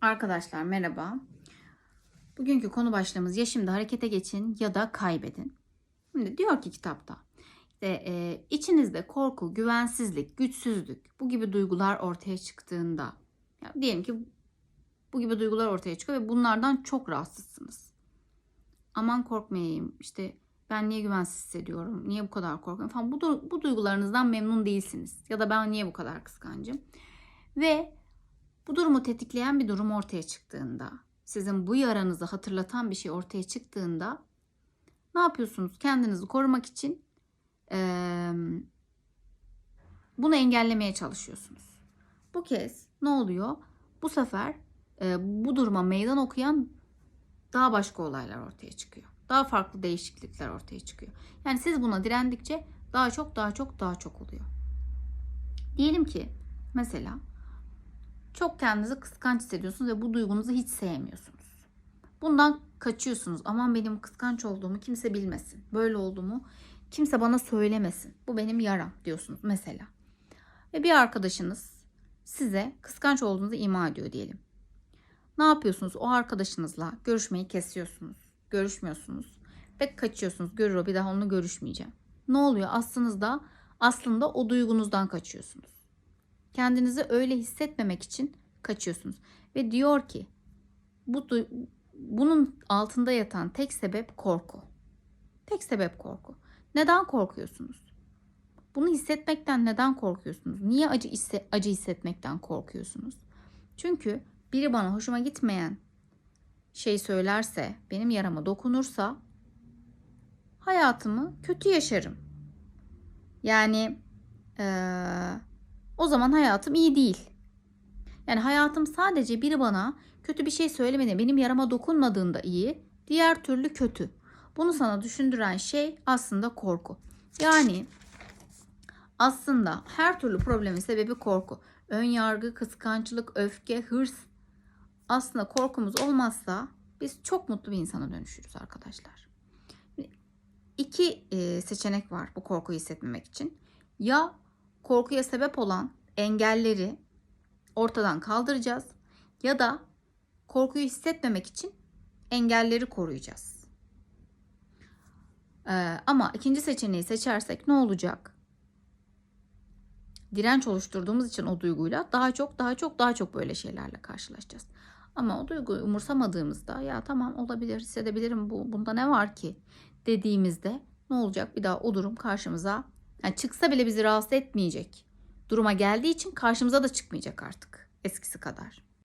Arkadaşlar merhaba. Bugünkü konu başlığımız ya şimdi harekete geçin ya da kaybedin. Şimdi diyor ki kitapta işte, e, içinizde korku, güvensizlik, güçsüzlük bu gibi duygular ortaya çıktığında ya diyelim ki bu gibi duygular ortaya çıkıyor ve bunlardan çok rahatsızsınız. Aman korkmayayım işte ben niye güvensiz hissediyorum, niye bu kadar korkuyorum falan bu, bu duygularınızdan memnun değilsiniz. Ya da ben niye bu kadar kıskancım. Ve bu durumu tetikleyen bir durum ortaya çıktığında, sizin bu yaranızı hatırlatan bir şey ortaya çıktığında ne yapıyorsunuz? Kendinizi korumak için eee, bunu engellemeye çalışıyorsunuz. Bu kez ne oluyor? Bu sefer eee, bu duruma meydan okuyan daha başka olaylar ortaya çıkıyor. Daha farklı değişiklikler ortaya çıkıyor. Yani siz buna direndikçe daha çok daha çok daha çok oluyor. Diyelim ki mesela çok kendinizi kıskanç hissediyorsunuz ve bu duygunuzu hiç sevmiyorsunuz. Bundan kaçıyorsunuz. Aman benim kıskanç olduğumu kimse bilmesin. Böyle olduğumu kimse bana söylemesin. Bu benim yaram diyorsunuz mesela. Ve bir arkadaşınız size kıskanç olduğunuzu ima ediyor diyelim. Ne yapıyorsunuz? O arkadaşınızla görüşmeyi kesiyorsunuz. Görüşmüyorsunuz ve kaçıyorsunuz. Görür o bir daha onunla görüşmeyeceğim. Ne oluyor? Aslında aslında o duygunuzdan kaçıyorsunuz. Kendinizi öyle hissetmemek için kaçıyorsunuz. Ve diyor ki bu bunun altında yatan tek sebep korku. Tek sebep korku. Neden korkuyorsunuz? Bunu hissetmekten neden korkuyorsunuz? Niye acı hisse- acı hissetmekten korkuyorsunuz? Çünkü biri bana hoşuma gitmeyen şey söylerse, benim yarama dokunursa hayatımı kötü yaşarım. Yani eee o zaman hayatım iyi değil. Yani hayatım sadece biri bana kötü bir şey söylemedi, benim yarama dokunmadığında iyi, diğer türlü kötü. Bunu sana düşündüren şey aslında korku. Yani aslında her türlü problemin sebebi korku. Ön yargı, kıskançlık, öfke, hırs. Aslında korkumuz olmazsa biz çok mutlu bir insana dönüşürüz arkadaşlar. İki seçenek var bu korkuyu hissetmemek için. Ya korkuya sebep olan engelleri ortadan kaldıracağız ya da korkuyu hissetmemek için engelleri koruyacağız. Ee, ama ikinci seçeneği seçersek ne olacak? Direnç oluşturduğumuz için o duyguyla daha çok daha çok daha çok böyle şeylerle karşılaşacağız. Ama o duyguyu umursamadığımızda ya tamam olabilir hissedebilirim bu bunda ne var ki dediğimizde ne olacak? Bir daha o durum karşımıza yani çıksa bile bizi rahatsız etmeyecek duruma geldiği için karşımıza da çıkmayacak artık eskisi kadar.